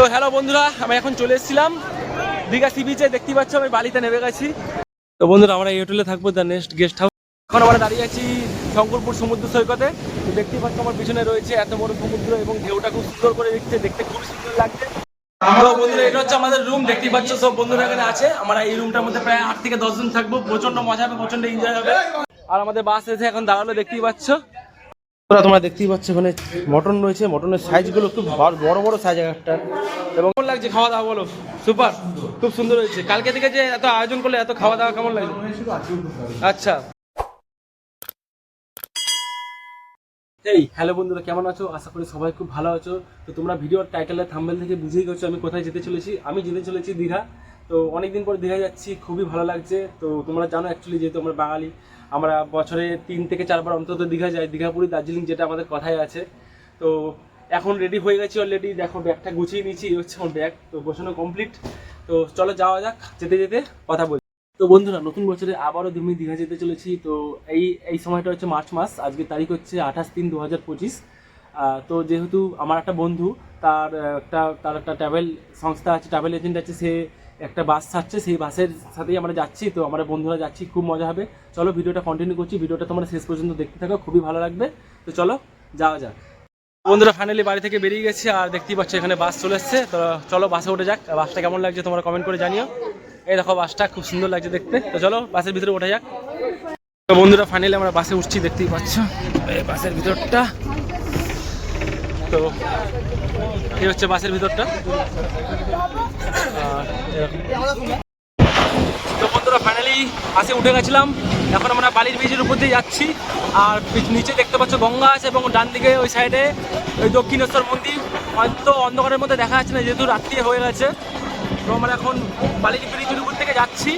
তো হ্যালো বন্ধুরা, আমি এখন চলে এসেছিলাম দীঘা সি বিচে দেখতে পাচ্ছ আমি বালিতে নেমে গেছি। তো বন্ধুরা, আমরা এই হোটেলে থাকব দ্য নেক্সট গেস্ট হাউস এখন আমরা দাঁড়িয়ে আছি শঙ্করপুর সমুদ্র সৈকতে। তো দেখতেই পাচ্ছ আমার পিছনে রয়েছে এত বড় সমুদ্র এবং ঢেউটা খুব সুন্দর করে দেখতে দেখতে খুব সুন্দর লাগছে। বন্ধুরা, এটা হচ্ছে আমাদের রুম পাচ্ছ সব বন্ধুরা এখানে আছে। আমরা এই মধ্যে প্রায় আট থেকে থাকব। প্রচণ্ড মজা হবে প্রচণ্ড এনজয় হবে। আর আমাদের বাস এসে এখন দাঁড়াল, দেখতেই পাচ্ছ। তোমরা তোমরা দেখতেই পাচ্ছ ওখানে মটন রয়েছে, মটনের সাইজগুলো খুব বড় বড় সাইজ একটা। এবং কেমন লাগছে খাওয়া দাওয়া বলো? সুপার খুব সুন্দর হয়েছে। কালকে থেকে যে এত আয়োজন করলে এত খাওয়া দাওয়া কেমন লাগছে আচ্ছা। এই হ্যালো বন্ধুরা, কেমন আছো? আশা করি সবাই খুব ভালো আছো। তো তোমরা ভিডিওর টাইটেলের থাম্বেল থেকে বুঝেই গেছো আমি কোথায় যেতে চলেছি। আমি যেতে চলেছি দীঘা। তো অনেকদিন পর দীঘা যাচ্ছি, খুবই ভালো লাগছে। তো তোমরা জানো অ্যাকচুয়ালি যেহেতু আমরা বাঙালি আমরা বছরে তিন থেকে চারবার অন্তত দীঘা যাই। দীঘাপুরি, দার্জিলিং যেটা আমাদের কথায় আছে। তো এখন রেডি হয়ে গেছি অলরেডি দেখো ব্যাগটা গুছিয়ে নিয়েছি, এই হচ্ছে আমার ব্যাগ তো গোছানো কমপ্লিট তো চলো যাওয়া যাক, যেতে যেতে কথা বলি। তো বন্ধুরা, নতুন বছরে আবারও তুমি দীঘা যেতে চলেছি। তো এই এই সময়টা হচ্ছে মার্চ মাস। আজকে তারিখ হচ্ছে আঠাশ তিন দু হাজার পঁচিশ তো যেহেতু আমার একটা বন্ধু, তার, একটা তার একটা ট্রাভেল সংস্থা আছে ট্রাভেল এজেন্ট আছে, সে একটা বাস ছাড়ছে, সেই বাসের সাথেই আমরা যাচ্ছি, তো আমরা বন্ধুরা যাচ্ছি, খুব মজা হবে। চলো ভিডিওটা কন্টিনিউ করছি, ভিডিওটা তোমরা শেষ পর্যন্ত দেখতে থাকো, খুবই ভালো লাগবে। তো চলো, যাওয়া যাক। বন্ধুরা ফাইনালি বাড়ি থেকে বেরিয়ে গেছি, আর দেখতেই পাচ্ছ এখানে বাস চলে এসছে। তো চলো বাসে উঠে যাক বাসটা কেমন লাগছে তোমরা কমেন্ট করে জানিও। এই দেখো বাসটা খুব সুন্দর লাগছে দেখতে। তো চলো বাসের ভিতরে উঠে যাক। তো বন্ধুরা ফাইনালি আমরা বাসে উঠছি, দেখতেই পাচ্ছ। বাসের ভিতরটা। তো এই হচ্ছে বাসের ভিতরটা। তো বন্ধুরা ফাইনালি বাসে উঠে গেছিলাম। এখন আমরা বালির ব্রিজের উপর দিয়ে যাচ্ছি। আর নিচে দেখতে পাচ্ছ গঙ্গা আছে এবং ডান দিকে ওই সাইডে ওই দক্ষিণেশ্বর মন্দির। হয়তো অন্ধকারের মধ্যে দেখা যাচ্ছে না, যেহেতু রাত্রি হয়ে গেছে। তো আমরা এখন বালির ব্রিজের উপর থেকে যাচ্ছি।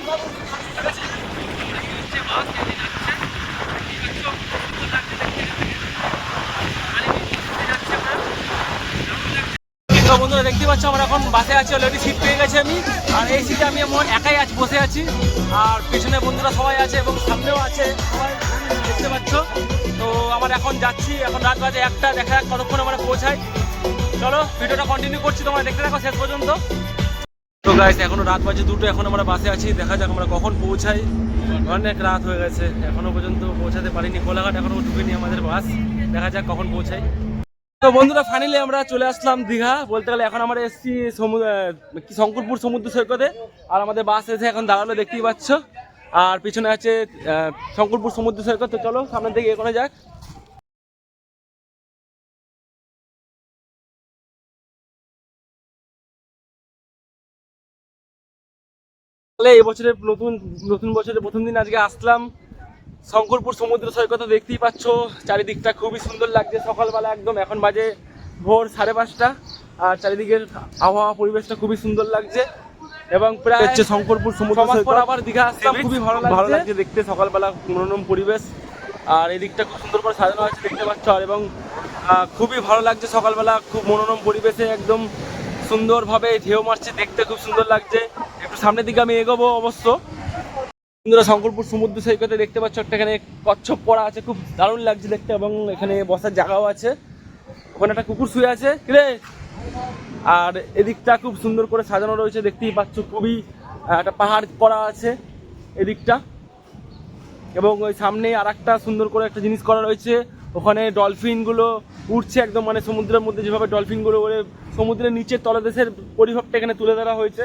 ঠিক আছে? নিচে বাস নেমে যাচ্ছে। দেখতেই পাচ্ছ, সুন্দর লাগছে দেখতে। বালির ব্রিজের উপর দিয়ে যাচ্ছি আমরা। তো বন্ধুরা দেখতে পাচ্ছ, আমরা এখন বাসে আছি অলরেডি সিট পেয়ে গেছি আমি। আর এই সিটে আমি আমার একাই আছি বসে আছি। আর পেছনে বন্ধুরা সবাই আছে এবং সামনেও আছে সবাই, দেখতে পাচ্ছ। তো আমার এখন যাচ্ছি, এখন রাত বাজে একটা, দেখা যাক কতক্ষণ আমরা পৌঁছাই। চলো, ভিডিওটা কন্টিনিউ করছি, তোমরা দেখতে থাকো শেষ পর্যন্ত। তো গাইস এখনও রাত বাজে দুটো, এখন আমরা বাসে আছি, দেখা যাক আমরা কখন পৌঁছাই। অনেক রাত হয়ে গেছে, এখনও পর্যন্ত পৌঁছাতে পারিনি, কোলাঘাট এখনও ঢুকেনি আমাদের বাস। দেখা যাক কখন পৌঁছাই। তো বন্ধুরা ফাইনালি আমরা চলে আসলাম দীঘা। বলতে গেলে এখন আমরা এসেছি শঙ্করপুর সমুদ্র সৈকতে। আর আমাদের বাস এসে এখন দাঁড়াল, দেখতেই পাচ্ছ। আর পিছনে আছে শঙ্করপুর সমুদ্র সৈকত। তো চলো, সামনের দিকে এগোনো যাক। এই বছরের নতুন নতুন বছরের প্রথম দিন আজকে আসলাম। শঙ্করপুর সমুদ্র সৈকত দেখতেই পাচ্ছ চারিদিকটা খুবই সুন্দর লাগছে। সকালবেলা একদম এখন বাজে ভোর সাড়ে পাঁচটা আর চারিদিকের আবহাওয়া পরিবেশটা খুবই সুন্দর লাগছে। এবং প্রায় হচ্ছে শঙ্করপুর সমুদ্র সৈকত। আবার দীঘা আসলাম খুবই ভালো ভালো লাগছে। দেখতে সকালবেলা মনোরম পরিবেশ। আর এই দিকটা খুব সুন্দর করে সাজানো আছে দেখতে পাচ্ছ। আর এবং আহ, খুবই ভালো লাগছে সকালবেলা খুব মনোরম পরিবেশে একদম সুন্দরভাবে ঢেউ মারছে দেখতে খুব সুন্দর লাগছে। একটু সামনের দিকে আমি এগোবো অবশ্য। বন্ধুরা শঙ্করপুর সমুদ্র সৈকতে দেখতে পাচ্ছ একটা এখানে কচ্ছপ পড়া আছে, খুব দারুণ লাগছে দেখতে এবং এখানে বসার জায়গাও আছে। ওখানে একটা কুকুর শুয়ে আছে কিরে আর এদিকটা খুব সুন্দর করে সাজানো রয়েছে, দেখতেই পাচ্ছ খুবই একটা পাহাড় করা আছে এদিকটা। এবং ওই সামনে আর একটা সুন্দর করে একটা জিনিস করা রয়েছে, ওখানে ডলফিনগুলো উঠছে একদম মানে সমুদ্রের মধ্যে যেভাবে ডলফিনগুলো ওরে সমুদ্রের নিচের তলদেশের পরিভাবটা এখানে তুলে ধরা হয়েছে।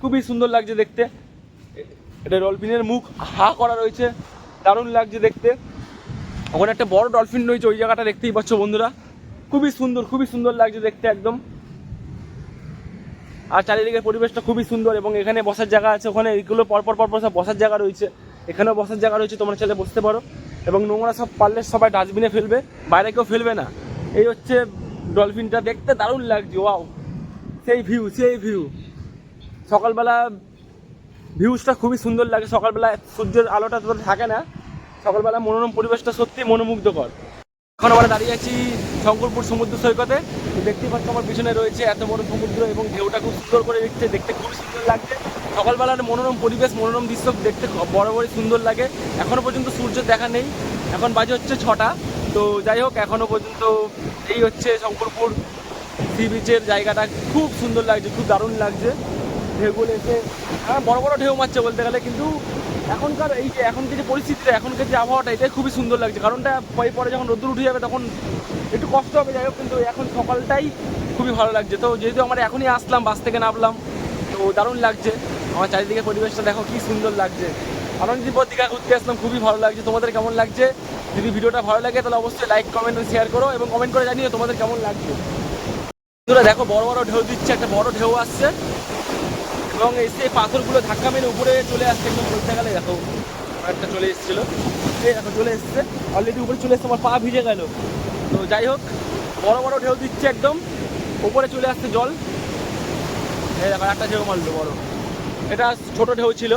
খুবই সুন্দর লাগছে দেখতে। এটা ডলফিনের মুখ হা করা রয়েছে। দারুণ লাগছে দেখতে। ওখানে একটা বড় ডলফিন রয়েছে, ওই জায়গাটা দেখতেই পাচ্ছ বন্ধুরা। খুবই সুন্দর খুবই সুন্দর লাগছে দেখতে একদম। আর চারিদিকে পরিবেশটা খুবই সুন্দর এবং এখানে বসার জায়গা আছে, ওখানে এগুলো পরপর পরপর সব বসার জায়গা রয়েছে। এখানেও বসার জায়গা রয়েছে, তোমরা ছেলে বসতে পারো। এবং নোংরা সব পারলে সবাই ডাস্টবিনে ফেলবে, বাইরে কেউ ফেলবে না। এই হচ্ছে ডলফিনটা, দেখতে দারুণ লাগছে, ওয়াও। সেই ভিউ সেই ভিউ। সকালবেলা ভিউজটা খুবই সুন্দর লাগে। সকালবেলা সূর্যের আলোটা তো থাকে না। সকালবেলা মনোরম পরিবেশটা সত্যি মনোমুগ্ধকর। এখন আমরা দাঁড়িয়ে আছি শঙ্করপুর সমুদ্র সৈকতে। তো দেখতেই পাচ্ছ আমার পিছনে রয়েছে এত বড় সমুদ্র এবং ঢেউটা খুব সুন্দর করে দেখতে দেখতে খুবই সুন্দর লাগছে। সকালবেলার মনোরম পরিবেশ, মনোরম দৃশ্য দেখতে খুব বড় বড় সুন্দর লাগে। এখনও পর্যন্ত সূর্যের দেখা নেই। এখন বাজে হচ্ছে ছটা। তো যাই হোক, এখনও পর্যন্ত এই হচ্ছে শঙ্করপুর সি বিচের জায়গাটা। খুব সুন্দর লাগছে, খুব দারুণ লাগছে। ঢেউগুলো এসে হ্যাঁ বড় বড় ঢেউ মারছে বলতে গেলে, কিন্তু এখনকার এই যে এখনকার যে পরিস্থিতিটা, এখনকার যে আবহাওয়াটা, এটাই খুবই সুন্দর লাগছে। কারণটা পরে পরে যখন রোদ্দুর উঠে যাবে, তখন একটু কষ্ট হবে। যাই হোক, কিন্তু এখন সকালটাই খুবই ভালো লাগছে। তো যেহেতু আমরা এখনই আসলাম, বাস থেকে নামলাম, তো দারুণ লাগছে। আমার চারিদিকে পরিবেশটা দেখো, কি সুন্দর লাগছে। অনেকদিন পর দীঘা ঘুরতে আসলাম, খুবই ভালো লাগছে। তোমাদের কেমন লাগছে? যদি ভিডিওটা ভালো লাগে, তাহলে অবশ্যই লাইক কমেন্ট শেয়ার করো এবং কমেন্ট করে জানিও তোমাদের কেমন লাগছে। বন্ধুরা, দেখো, বড় বড় ঢেউ দিচ্ছে, একটা বড় ঢেউ আসছে। এবং এসে পাথরগুলো ধাক্কা মেরে উপরে চলে আসছে, একদম বলতে গেলে দেখো, একটা চলে এসেছিল। এই দেখো, চলে এসছে। অলরেডি উপরে চলে এসছে, আমার পা ভিজে গেল। তো যাই হোক, বড় বড় ঢেউ দিচ্ছে একদম। উপরে চলে আসছে জল। এই দেখো একটা ঢেউ মারলো, বড়। এটা ছোট ঢেউ ছিল।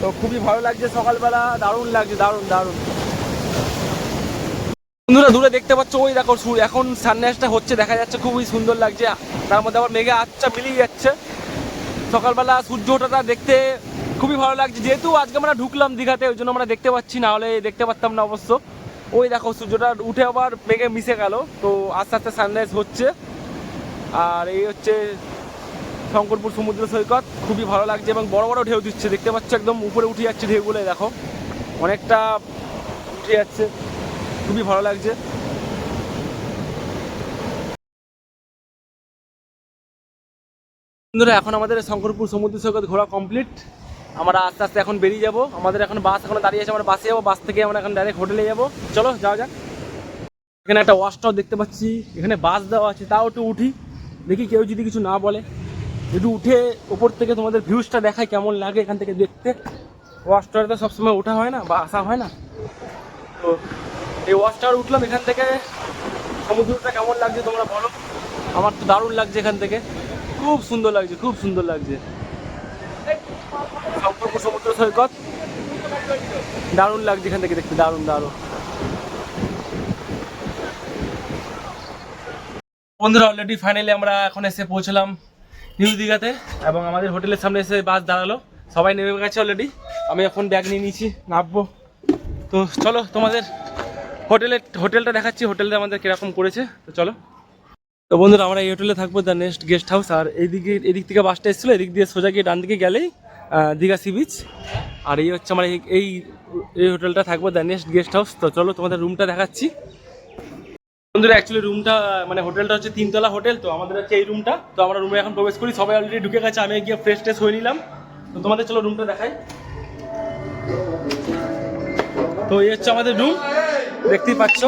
তো খুবই ভালো লাগছে, সকালবেলা দারুণ লাগছে, দারুণ দারুণ। বন্ধুরা, দূরে দেখতে পাচ্ছ, ওই দেখো এখন সানরাইজটা হচ্ছে, দেখা যাচ্ছে, খুবই সুন্দর লাগছে। তার মধ্যে আবার মেঘে আচ্ছা মিলিয়ে যাচ্ছে। সকালবেলা সূর্য ওঠাটা দেখতে খুবই ভালো লাগছে। যেহেতু আজকে আমরা ঢুকলাম দীঘাতে, ওই জন্য আমরা দেখতে পাচ্ছি না, হলে দেখতে পারতাম না অবশ্য। ওই দেখো, সূর্যটা উঠে আবার মেঘে মিশে গেল, তো আস্তে আস্তে সানরাইজ হচ্ছে। আর এই হচ্ছে শঙ্করপুর সমুদ্র সৈকত, খুবই ভালো লাগছে এবং বড় বড় ঢেউ দিচ্ছে। দেখতে পাচ্ছ একদম উপরে উঠে যাচ্ছে ঢেউগুলো দেখো। অনেকটা উঠে যাচ্ছে, খুবই ভালো লাগছে। বন্ধুরা, এখন আমাদের শঙ্করপুর সমুদ্র সৈকত ঘোরা কমপ্লিট আমরা আস্তে আস্তে এখন বেরিয়ে যাব। আমাদের এখন বাস এখন দাঁড়িয়ে আছে, আমরা বাসে যাব। বাস থেকে আমরা এখন ডাইরেক্ট হোটেলে যাব। চলো, যাওয়া যাক। এখানে একটা ওয়াশটাও দেখতে পাচ্ছি। এখানে বাস দেওয়া আছে, তাও একটু উঠি। দেখি কেউ যদি কিছু না বলে। একটু উঠে ওপর থেকে তোমাদের ভিউজটা দেখায় কেমন লাগে এখান থেকে দেখতে। ওয়াশ ওয়াশটারে তো সবসময় ওঠা হয় না বা আসা হয় না। তো এই ওয়াশটার উঠলাম এখান থেকে। সমুদ্রটা কেমন লাগছে তোমরা বলো। আমার তো দারুণ লাগছে এখান থেকে। খুব সুন্দর লাগছে, খুব সুন্দর লাগছে। সমুদ্র সৈকত। দারুণ লাগছে এখান থেকে দেখতে, দারুণ দারুণ। বন্ধুরা অলরেডি ফাইনালি আমরা এখন এসে পৌঁছলাম নিউ দীঘাতে এবং আমাদের হোটেলের সামনে এসে বাস দাঁড়াল। সবাই নেমে গেছে অলরেডি আমি এখন ব্যাগ নিয়ে নিয়েছি, নামবো। তো চলো তোমাদের হোটেলের, হোটেলটা দেখাচ্ছি, হোটেলটা আমাদের কীরকম করেছে। তো চলো। তো বন্ধুরা, আমরা এই হোটেলে থাকব দ্য নেক্সট গেস্ট হাউস আর এইদিকে, এদিক থেকে বাসটা এসেছিল, এদিক দিয়ে সোজা গিয়ে ডান দিকে গেলেই দীঘা সি বিচ আর এই হচ্ছে আমার এই- এই হোটেলটা থাকব দ্য নেক্সট গেস্ট হাউস তো চলো তোমাদের রুমটা দেখাচ্ছি। বন্ধুরা অ্যাকচুয়ালি রুমটা মানে হোটেলটা হচ্ছে তিনতলা হোটেল তো আমাদের হচ্ছে এই রুমটা তো আমরা রুমে এখন প্রবেশ করি, সবাই অলরেডি ঢুকে গেছে, আমি গিয়ে ফ্রেশ ট্রেশ হয়ে নিলাম। তো তোমাদের চলো রুমটা দেখাই। তো এই হচ্ছে আমাদের রুম দেখতেই পাচ্ছ।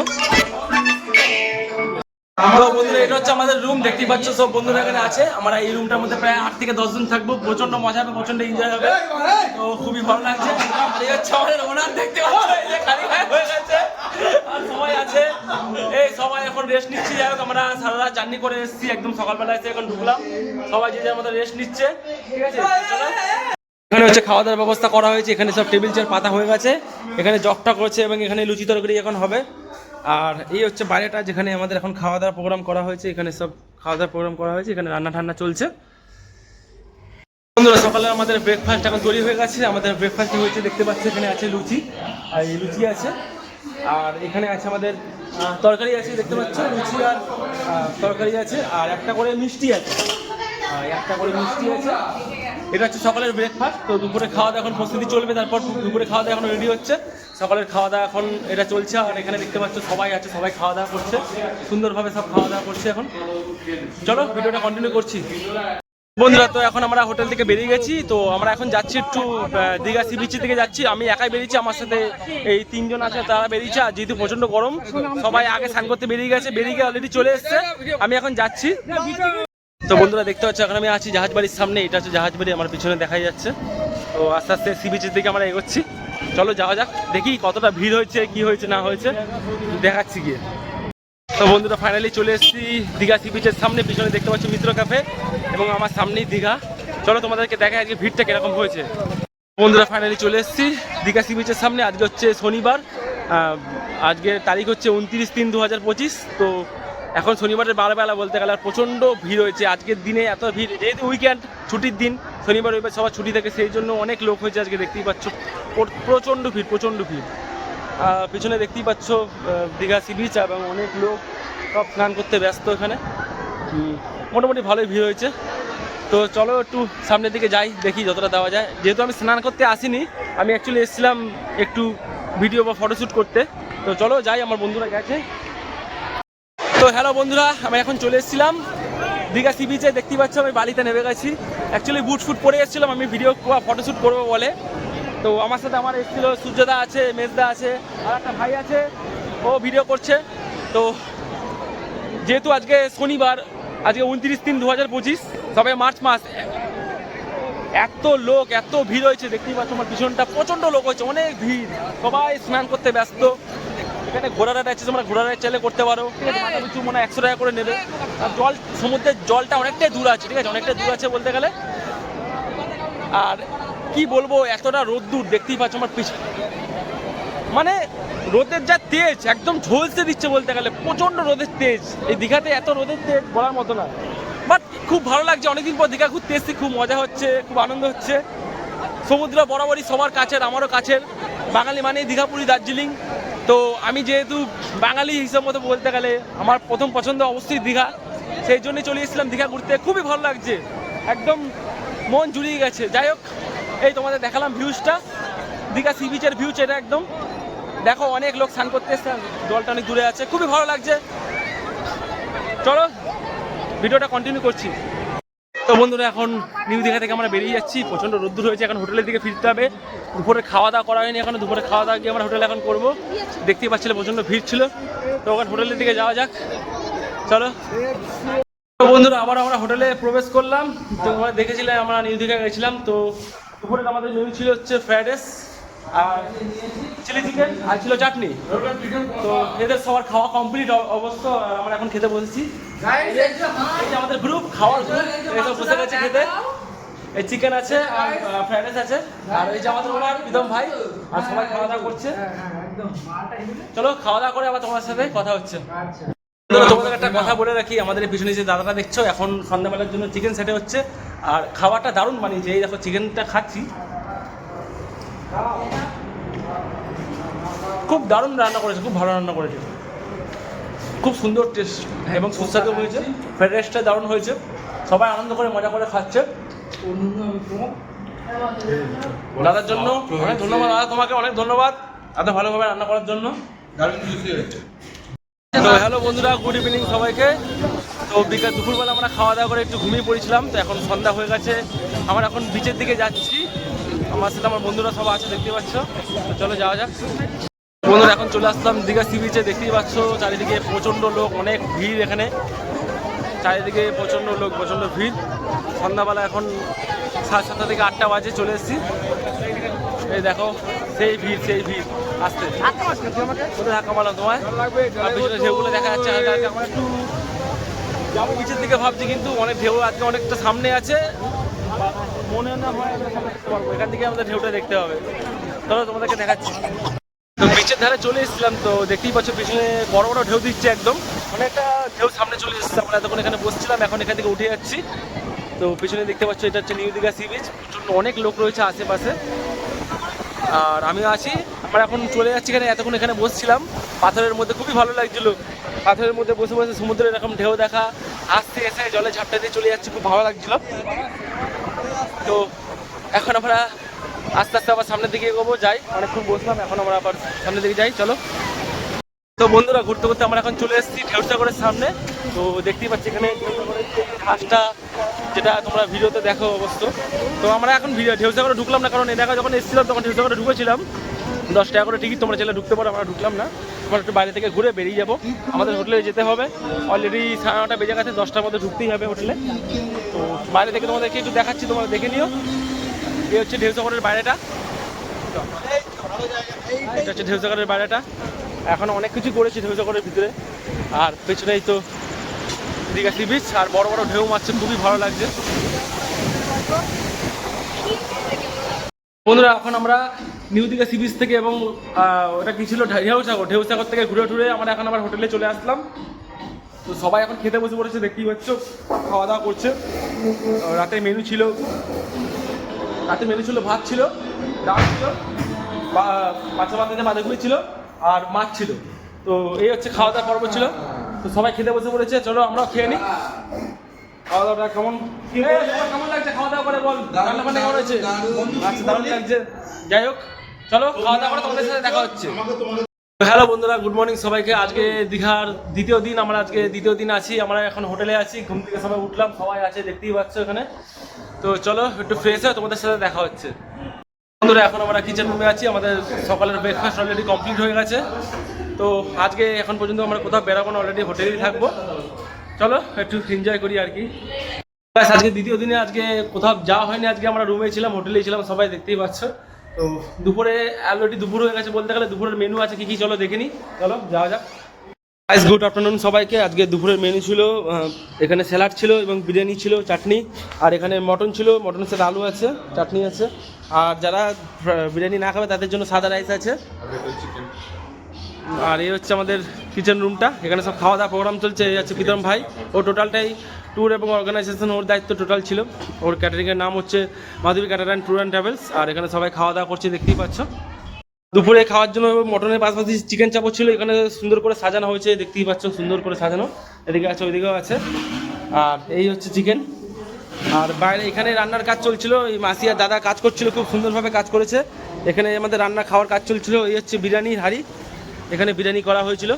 তো বন্ধুরা এটা হচ্ছে আমাদের রুম দেখতেই পাচ্ছ সব বন্ধুরা এখানে আছে। আমরা এই রুমটার মধ্যে প্রায় আট থেকে দশ জন থাকব প্রচণ্ড মজা হবে প্রচণ্ড এনজয় হবে। তো খুবই ভালো লাগছে। আর এই হচ্ছে আমাদের ওনার দেখতে পাচ্ছ? খালি হয়ে গেছে। আর সবাই আছে। এই সবাই এখন রেস্ট নিচ্ছি। যাই হোক আমরা সারা রাত জার্নি করে এসেছি। একদম সকালবেলা এসে এখন ঢুকলাম। সবাই যে যার মধ্যে রেস্ট নিচ্ছে। ঠিক আছে? চলো। এখানে হচ্ছে খাওয়া দাওয়ার ব্যবস্থা করা হয়েছে। এখানে সব টেবিল চেয়ার পাতা হয়ে গেছে। এখানে জগটা করেছে এবং এখানে লুচি তরকারি এখন হবে। আর এই হচ্ছে বাইরেটা যেখানে আমাদের এখন খাওয়া দাওয়ার প্রোগ্রাম করা হয়েছে, এখানে সব খাওয়া দাওয়ার প্রোগ্রাম করা হয়েছে, এখানে রান্না ঠান্না চলছে। বন্ধুরা, সকালে আমাদের ব্রেকফাস্ট এখন তৈরি হয়ে গেছে। আমাদের ব্রেকফাস্ট হয়েছে, দেখতে পাচ্ছি, এখানে আছে লুচি, আর এই লুচি আছে। আর এখানে আছে আমাদের তরকারি আছে, দেখতে পাচ্ছ, লুচি আর তরকারি আছে, আর একটা করে মিষ্টি আছে। আর একটা করে মিষ্টি আছে। এটা হচ্ছে সকালের ব্রেকফাস্ট তো দুপুরে খাওয়া দাওয়া এখন প্রস্তুতি চলবে, তারপর দুপুরে খাওয়া দাওয়া এখন রেডি হচ্ছে। সকালের খাওয়া দাওয়া এখন এটা চলছে আর এখানে দেখতে পাচ্ছ সবাই আছে, সবাই খাওয়া দাওয়া করছে। সুন্দরভাবে সব খাওয়া দাওয়া করছে এখন। চলো, ভিডিওটা কন্টিনিউ করছি। বন্ধুরা, তো এখন আমরা হোটেল থেকে বেরিয়ে গেছি, তো আমরা এখন যাচ্ছি একটু দীঘা সি বিচের দিকে যাচ্ছি। আমি একাই বেরিয়েছি, আমার সাথে এই তিনজন আছে, তারা বেরিয়েছে, আর যেহেতু প্রচণ্ড গরম, সবাই আগে স্নান করতে বেরিয়ে গেছে, বেরিয়ে গিয়ে অলরেডি চলে এসছে। আমি এখন যাচ্ছি। তো বন্ধুরা, দেখতে পাচ্ছ, এখন আমি আছি জাহাজ বাড়ির সামনে, এটা হচ্ছে জাহাজ বাড়ি আমার পিছনে দেখাই যাচ্ছে। তো আস্তে আস্তে সি বিচের দিকে আমরা এগোচ্ছি। চলো যাওয়া যাক, দেখি কতটা ভিড় হয়েছে, কি হয়েছে, না হয়েছে। দেখাচ্ছি গিয়ে। তো বন্ধুরা ফাইনালি চলে এসেছি দীঘা সি বিচের সামনে, পিছনে দেখতে পাচ্ছি মিত্র ক্যাফে এবং আমার সামনেই দীঘা। চলো তোমাদেরকে দেখা আজকে ভিড়টা কীরকম হয়েছে। বন্ধুরা ফাইনালি চলে এসেছি দীঘা সি বিচের সামনে, আজকে হচ্ছে শনিবার। আজকের তারিখ হচ্ছে উনত্রিশ তিন দু তো এখন শনিবারের বারবেলা বলতে গেলে আর প্রচণ্ড ভিড় হয়েছে। আজকের দিনে এত ভিড়, যেহেতু উইকেন্ড ছুটির দিন শনিবার রবিবার সবার ছুটি থাকে, সেই জন্য অনেক লোক হয়েছে আজকে দেখতেই পাচ্ছ। প্রচণ্ড ভিড় প্রচণ্ড ভিড়। পিছনে দেখতেই পাচ্ছ দীঘা সি বিচ এবং অনেক লোক সব স্নান করতে ব্যস্ত এখানে। মোটামুটি ভালোই ভিড় হয়েছে। তো চলো একটু সামনের দিকে যাই, দেখি যতটা দেওয়া যায়। যেহেতু আমি স্নান করতে আসিনি, আমি অ্যাকচুয়ালি এসেছিলাম একটু ভিডিও বা ফটোশ্যুট করতে। তো চলো যাই, আমার বন্ধুরা গেছে। তো হ্যালো বন্ধুরা, আমি এখন চলে এসেছিলাম দীঘা সি বিচে দেখতেই পাচ্ছ, আমি বালিতে নেমে গেছি। অ্যাকচুয়ালি বুট ফুট পরে এসেছিলাম, আমি ভিডিও ফটোশ্যুট করব বলে। তো আমার সাথে আমার এসেছিল সূর্যদা আছে, মেজদা আছে, আর একটা ভাই আছে, ও ভিডিও করছে। তো যেহেতু আজকে শনিবার, আজকে উনত্রিশ তিন দু হাজার পঁচিশ, তবে মার্চ মাস, এত লোক, এত ভিড় হয়েছে, দেখতেই পাচ্ছ আমার পিছনটা প্রচণ্ড লোক হয়েছে, অনেক ভিড়। সবাই স্নান করতে ব্যস্ত। এখানে ঘোড়া রাইড আছে, তোমরা ঘোড়া রাইড চাইলে করতে পারো। ঠিক আছে, মাথা পিছু মনে একশো টাকা করে নেবে। আর জল, সমুদ্রের জলটা অনেকটাই দূর আছে, ঠিক আছে, অনেকটাই দূর আছে বলতে গেলে। আর কি বলব, এতটা রোদ্দুর দেখতেই পাচ্ছ আমার পিছনে মানে রোদের যা তেজ, একদম ঝলসে দিচ্ছে বলতে গেলে প্রচণ্ড রোদের তেজ। এই দীঘাতে এত রোদের তেজ বলার মতো না। বাট খুব ভালো লাগছে, অনেকদিন পর দীঘা ঘুরতে এসেছি, খুব মজা হচ্ছে, খুব আনন্দ হচ্ছে। সমুদ্র বরাবরই সবার কাছের, আমারও কাছের। বাঙালি মানে দীঘাপুরি, দার্জিলিং। তো আমি যেহেতু বাঙালি হিসাব মতো বলতে গেলে আমার প্রথম পছন্দ অবশ্যই দীঘা। সেই জন্যই চলে এসেছিলাম দীঘা ঘুরতে। খুবই ভালো লাগছে। একদম মন জুড়িয়ে গেছে। যাই হোক, এই তোমাদের দেখালাম ভিউজটা দীঘা সি বিচের ভিউজ এটা একদম। দেখো, অনেক লোক স্নান করতে এসছে। জলটা অনেক দূরে আছে। খুবই ভালো লাগছে। চলো, ভিডিওটা কন্টিনিউ করছি। তো বন্ধুরা, এখন নিউ দীঘা থেকে আমরা বেরিয়ে যাচ্ছি। প্রচণ্ড রোদ্দুর হয়েছে, এখন হোটেলের দিকে ফিরতে হবে। দুপুরে খাওয়া দাওয়া করা হয়নি, এখন দুপুরে খাওয়া দাওয়া গিয়ে আমরা হোটেলে এখন করব। দেখতেই পাচ্ছিলে প্রচণ্ড ভিড় ছিল। তো ওখানে হোটেলের দিকে যাওয়া যাক। চলো। তো বন্ধুরা, আবার আমরা হোটেলে প্রবেশ করলাম। তো দেখেছিলাম, আমরা নিউ দীঘা গেছিলাম। তো দুপুরে আমাদের মেনু ছিল হচ্ছে ফ্রাইড রাইস। আর চিলি চিকেন আর ছিল চাটনি। তো এদের সবার খাওয়া কমপ্লিট অবস্থা আমরা এখন খেতে বসেছি। আমাদের গ্রুপ খাওয়ার গ্রুপ এসব বসে গেছে খেতে। এই চিকেন আছে আর ফ্রাইড রাইস আছে। আর এই যে আমাদের ওনার বিদম ভাই আর সবাই খাওয়া দাওয়া করছে। চলো খাওয়া দাওয়া করে আবার তোমার সাথে কথা হচ্ছে। তোমাদের একটা কথা বলে রাখি আমাদের পিছনে যে দাদাটা দেখছ এখন সন্ধ্যাবেলার জন্য চিকেন সেটে হচ্ছে। আর খাবারটা দারুণ বানিয়েছে। এই দেখো চিকেনটা খাচ্ছি। খুব দারুণ রান্না করেছে, খুব ভালো রান্না করেছে। খুব সুন্দর টেস্ট এবং সুস্বাদু হয়েছে। ফ্রাইড রাইসটা দারুণ হয়েছে। সবাই আনন্দ করে, মজা করে খাচ্ছে। দাদার জন্য অনেক ধন্যবাদ। দাদা, তোমাকে অনেক ধন্যবাদ এত ভালোভাবে রান্না করার জন্য। তো হ্যালো বন্ধুরা গুড ইভিনিং সবাইকে। তো বিকাল দুপুরবেলা আমরা খাওয়া দাওয়া করে একটু ঘুমিয়ে পড়েছিলাম, তো এখন সন্ধ্যা হয়ে গেছে। আমরা এখন বিচের দিকে যাচ্ছি। আমার সাথে আমার বন্ধুরা সব আছে, দেখতে পাচ্ছ? তো চলো যাওয়া যাক। বন্ধুরা, এখন চলে আসলাম দীঘা সি বিচে দেখতেই পাচ্ছ, চারিদিকে প্রচণ্ড লোক, অনেক ভিড় এখানে। চারিদিকে প্রচণ্ড লোক, প্রচণ্ড ভিড়। সন্ধ্যাবেলা এখন সাড়ে সাতটা থেকে আটটা বাজে চলে এসেছি। এই দেখো, সেই ভিড় সেই ভিড়। আসতে। কোথায় ধাক্কা মারলাম তোমায়? আর ঢেউগুলো দেখা যাচ্ছে আমরা একটু দিকে ভাবছি, কিন্তু অনেক ঢেউ আজকে অনেকটা সামনে আছে। মনে না হয় আমরা এখান থেকে আমাদের ঢেউটা দেখতে হবে। চলো, তোমাদেরকে দেখাচ্ছি। তো বিচের ধারে চলে এসেছিলাম, তো দেখতেই পাচ্ছ পিছনে বড় বড় ঢেউ দিচ্ছে একদম। অনেকটা ঢেউ সামনে চলে এসেছে, আমরা এতক্ষণ এখানে বসছিলাম, এখন এখান থেকে উঠে যাচ্ছি। তো পিছনে দেখতে পাচ্ছ, এটা হচ্ছে নিউ দীঘা সি বিচ প্রচণ্ড অনেক লোক রয়েছে আশেপাশে। আর আমিও আছি, আমরা এখন চলে যাচ্ছি এখানে, এতক্ষণ এখানে বসছিলাম। পাথরের মধ্যে খুবই ভালো লাগছিল। পাথরের মধ্যে বসে বসে সমুদ্রের এরকম ঢেউ দেখা আসতে এসে জলে ঝাপটা দিয়ে চলে যাচ্ছি, খুব ভালো লাগছিল। তো এখন আমরা আস্তে আস্তে আবার সামনের দিকে এগোবো, যাই। অনেকক্ষণ বসলাম, এখন আমরা আবার সামনের দিকে যাই, চলো। তো বন্ধুরা, ঘুরতে ঘুরতে আমরা এখন চলে এসেছি ঢেউসাগরের সামনে। তো দেখতেই পাচ্ছি এখানে ঘাসটা, যেটা তোমরা ভিডিওতে দেখো অবশ্য। তো আমরা এখন ভিডিও ঢেউসাগরে ঢুকলাম না, কারণ এই দেখা যখন এসেছিলাম, তখন ঢেউসাগরে ঢুকেছিলাম। দশ টাকা করে টিকিট তোমরা ছেলে ঢুকতে পারো, আমরা ঢুকলাম না। আমরা একটু বাইরে থেকে ঘুরে বেরিয়ে যাব। আমাদের হোটেলে যেতে হবে। অলরেডি সাড়ে নটা বেজে গেছে, দশটার মধ্যে ঢুকতেই হবে হোটেলে। তো বাইরে থেকে তোমাদেরকে একটু দেখাচ্ছি, তোমরা দেখে নিও। এই হচ্ছে ঢেউসাগরের বাইরেটা। এটা হচ্ছে ঢেউসাগরের বাইরেটা। এখন অনেক কিছু করেছে ঢেউসাগরের ভিতরে। আর পেছনেই তো দীঘা সি বিচ, আর বড় বড় ঢেউ মারছে, খুবই ভালো লাগছে। বন্ধুরা, এখন আমরা নিউ দীঘা সি বিচ থেকে এবং ওটা কি ছিল? ঢেউসাগর ঢেউসাগর থেকে ঘুরে ঘুরে আমরা এখন আবার হোটেলে চলে আসলাম। তো সবাই এখন খেতে বসে পড়েছে, দেখতেই পাচ্ছ। খাওয়া দাওয়া করছে রাতে মেনু ছিল। রাতে মেনু ছিল ভাত ছিল, ডাল ছিল মাছের মাথাতে বাঁধাকপি ছিল আর মাছ ছিল। তো এই হচ্ছে খাওয়া দাওয়া পর্ব ছিল। তো সবাই খেতে বসে পড়েছে। চলো আমরাও খেয়ে নিই। খাওয়া দাওয়াটা কেমন কেমন লাগছে? খাওয়া দাওয়া করে বল। রান্না বান্না কেমন হয়েছে? আচ্ছা দারুণ লাগছে। যাই হোক চলো খাওয়া দাওয়া করে তোমাদের সাথে দেখা হচ্ছে। হ্যালো বন্ধুরা গুড মর্নিং সবাইকে। আজকে দীঘার দ্বিতীয় দিন আমরা আজকে দ্বিতীয় দিন আছি। আমরা এখন হোটেলে আছি ঘুম থেকে সবাই উঠলাম সবাই আছে দেখতেই পাচ্ছ এখানে। তো চলো একটু ফ্রেশ হয়ে তোমাদের সাথে দেখা হচ্ছে। বন্ধুরা এখন আমরা কিচেন রুমে আছি আমাদের সকালের ব্রেকফাস্ট অলরেডি কমপ্লিট হয়ে গেছে। তো আজকে এখন পর্যন্ত আমরা কোথাও বেরাবো না অলরেডি হোটেলেই থাকব। চলো, একটু এনজয় করি আর কি। আজকে দ্বিতীয় দিনে আজকে কোথাও যাওয়া হয়নি, আজকে আমরা রুমে ছিলাম হোটেলেই ছিলাম, সবাই দেখতেই পাচ্ছ। তো দুপুরে অলরেডি দুপুর হয়ে গেছে বলতে গেলে, দুপুরের মেনু আছে, কি কি চলো দেখে নিই চলো, যাওয়া যাক। গাইস গুড আফটারনুন সবাইকে। আজকে দুপুরের মেনু ছিল এখানে স্যালাড ছিল এবং বিরিয়ানি ছিল, চাটনি। আর এখানে মটন ছিল মটনের সাথে আলু আছে, চাটনি আছে। আর যারা বিরিয়ানি না খাবে, তাদের জন্য সাদা রাইস আছে। আর এই হচ্ছে আমাদের কিচেন রুমটা এখানে সব খাওয়া দাওয়া প্রোগ্রাম চলছে, এই হচ্ছে প্রীতম ভাই। ও টোটালটাই ট্যুর এবং অর্গানাইজেশন ওর দায়িত্ব টোটাল ছিল। ওর ক্যাটারিংয়ের নাম হচ্ছে মাধবী ক্যাটারান ট্যুর অ্যান্ড ট্রাভেলস আর এখানে সবাই খাওয়া দাওয়া করছে, দেখতেই পাচ্ছ। দুপুরে খাওয়ার জন্য মটনের পাশাপাশি চিকেন চাপও ছিল, এখানে সুন্দর করে সাজানো হয়েছে, দেখতেই পাচ্ছ, সুন্দর করে সাজানো। এদিকে আছে, ওইদিকেও আছে। আর এই হচ্ছে চিকেন আর বাইরে এখানে রান্নার কাজ চলছিল, এই মাসি আর দাদা কাজ করছিল, খুব সুন্দরভাবে কাজ করেছে। এখানে আমাদের রান্না খাওয়ার কাজ চলছিল, এই হচ্ছে বিরিয়ানির হাড়ি। এখানে বিরিয়ানি করা হয়েছিল।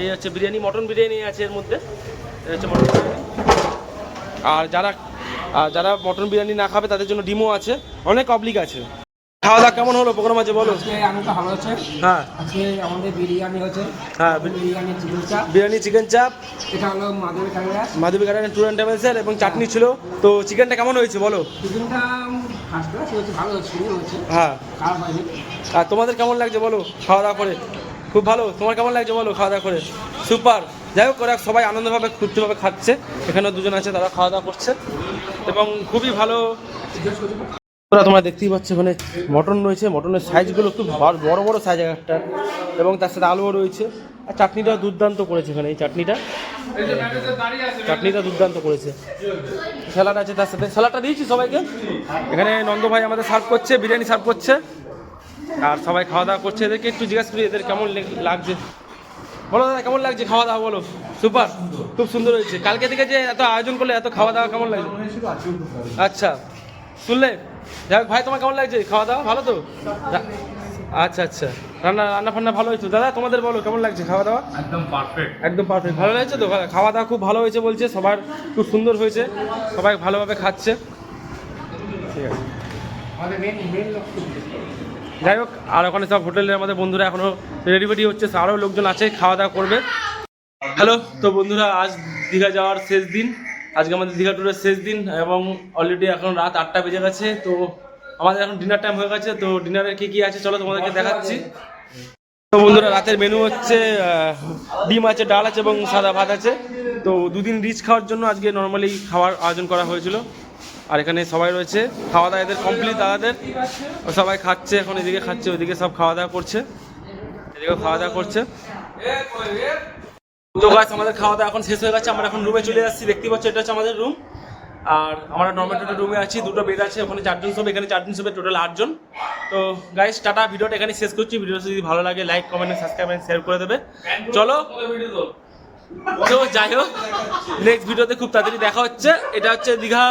এই হচ্ছে বিরিয়ানি মটন বিরিয়ানি আছে এর মধ্যে। এই হচ্ছে মটন বিরিয়ানি। আর যারা আর যারা মটন বিরিয়ানি না খাবে তাদের জন্য ডিমও আছে। অনেক অবলিক আছে। খাওয়া দাওয়া কেমন হলো প্রোগ্রাম আছে বলো? আজকে ভালো হচ্ছে হ্যাঁ। আজকে আমাদের বিরিয়ানি হচ্ছে। হ্যাঁ বিরিয়ানি চিকেন চাপ। বিরিয়ানি চিকেন চাপ। এটা হলো মাদুরি কাংড়া মাধবী গার্ডেন ট্যুর অ্যান্ড ট্রাভেলসের এবং চাটনি ছিল। তো চিকেনটা কেমন হয়েছে বলো? চিকেনটা ফার্স্ট ক্লাস হয়েছে ভালো হচ্ছে হ্যাঁ। আর তোমাদের কেমন লাগছে বলো খাওয়া দাওয়া করে? খুব ভালো। তোমার কেমন লাগছে বলো খাওয়া দাওয়া করে? সুপার। যাই হোক, ওরা সবাই আনন্দভাবে ফুর্তিভাবে খাচ্ছে। এখানেও দুজন আছে, তারা খাওয়া দাওয়া করছে। এবং খুবই ভালো। তোরা তোমরা দেখতেই পাচ্ছ ওখানে মটন রয়েছে। মটনের সাইজগুলো খুব বড় বড় সাইজ একটা। এবং তার সাথে আলুও রয়েছে। আর চাটনিটা দুর্দান্ত করেছে এখানে, এই চাটনিটা। চাটনিটা দুর্দান্ত করেছে। স্যালাড আছে তার সাথে। স্যালাডটা দিয়েছি সবাইকে। এখানে নন্দ ভাই আমাদের সার্ভ করছে, বিরিয়ানি সার্ভ করছে। আর সবাই খাওয়া দাওয়া করছে এদেরকে একটু জিজ্ঞাসা করি এদের কেমন লাগছে? বলো দাদা কেমন লাগছে খাওয়া দাওয়া বলো। সুপার খুব সুন্দর। হয়েছে। কালকে থেকে যে এত আয়োজন করলে এত খাওয়া দাওয়া কেমন লাগছে? আচ্ছা শুনলে? যাই হোক ভাই তোমার কেমন লাগছে? খাওয়া দাওয়া ভালো তো? আচ্ছা আচ্ছা। রান্না রান্না ফান্না ভালো হয়েছে? দাদা তোমাদের বলো কেমন লাগছে খাওয়া দাওয়া? একদম পারফেক্ট একদম পারফেক্ট ভালো লাগছে তো? খাওয়া দাওয়া খুব ভালো হয়েছে বলছে সবার খুব সুন্দর হয়েছে। সবাই ভালোভাবে খাচ্ছে। ঠিক আছে আমাদের মেন মেন লক্ষ্য যাই হোক, আর ওখানে সব হোটেলের আমাদের বন্ধুরা এখনও রেডি ফেডি হচ্ছে আরও লোকজন আছে খাওয়া দাওয়া করবে। হ্যালো তো বন্ধুরা, আজ দীঘা যাওয়ার শেষ দিন। আজকে আমাদের দীঘা ট্যুরের শেষ দিন, এবং অলরেডি এখন রাত আটটা বেজে গেছে, তো আমাদের এখন ডিনার টাইম হয়ে গেছে, তো ডিনারে কি কি আছে চলো তোমাদেরকে দেখাচ্ছি। তো বন্ধুরা, রাতের মেনু হচ্ছে ডিম আছে, ডাল আছে, এবং সাদা ভাত আছে। তো দুদিন রিচ খাওয়ার জন্য আজকে নর্মালি খাওয়ার আয়োজন করা হয়েছিল। আর এখানে সবাই রয়েছে। খাওয়া দাওয়া এদের কমপ্লিট দাদাদের। সবাই খাচ্ছে, এখন এদিকে খাচ্ছে ওইদিকে সব খাওয়া দাওয়া করছে। এদিকে খাওয়া দাওয়া করছে। তো গাছ আমাদের খাওয়া দাওয়া এখন শেষ হয়ে গেছে। আমরা এখন রুমে চলে যাচ্ছি। দেখতে পাচ্ছি, এটা হচ্ছে আমাদের রুম আর আমরা নর্মাল রুমে আছি। দুটো বেড আছে, ওখানে চারজন সব। এখানে চারজন সবে টোটাল আটজন। তো গাইস টাটা। ভিডিওটা এখানে শেষ করছি। ভিডিওটা যদি ভালো লাগে লাইক কমেন্ট সাবস্ক্রাইব শেয়ার করে দেবে। চলো। তো যাই হোক নেক্সট ভিডিওতে খুব তাড়াতাড়ি দেখা হচ্ছে। এটা হচ্ছে দীঘা